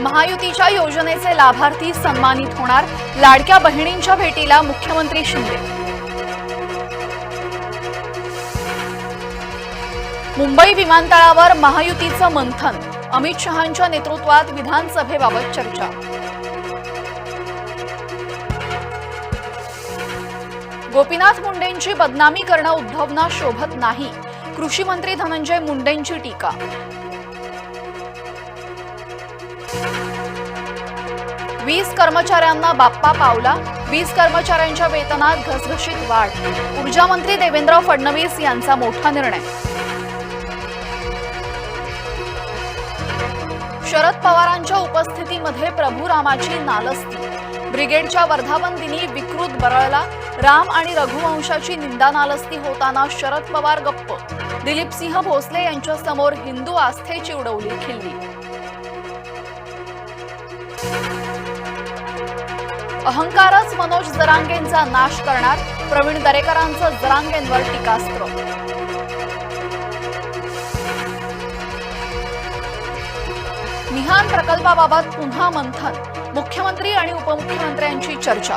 महायुतीच्या योजनेचे लाभार्थी सन्मानित होणार लाडक्या बहिणींच्या भेटीला मुख्यमंत्री शिंदे. मुंबई विमानतळावर महायुतीचं मंथन अमित शहांच्या नेतृत्वात विधानसभेबाबत चर्चा. गोपीनाथ मुंडेंची बदनामी करणं उद्धवना शोभत नाही. कृषी मंत्री धनंजय मुंडेंची टीका. वीस कर्मचाऱ्यांना बाप्पा पावला. वीस कर्मचाऱ्यांच्या वेतनात घसघशीत वाढ. ऊर्जामंत्री देवेंद्र फडणवीस यांचा मोठा निर्णय. शरद पवारांच्या उपस्थितीमध्ये प्रभू रामाची नालस्ती. ब्रिगेडच्या वर्धापन दिनी विकृत बरळला. राम आणि रघुवंशाची निंदा नालस्ती होताना शरद पवार गप्प. दिलीप सिंह भोसले यांच्या समोर हिंदू आस्थेची उडवली खिल्ली. अहंकारच मनोज जरांगेंचा नाश करणार. प्रवीण दरेकरांचं जरांगेंवर टीकास्त्र निहान प्रकल्पाबाबत पुन्हा मंथन. मुख्यमंत्री आणि उपमुख्यमंत्र्यांची चर्चा.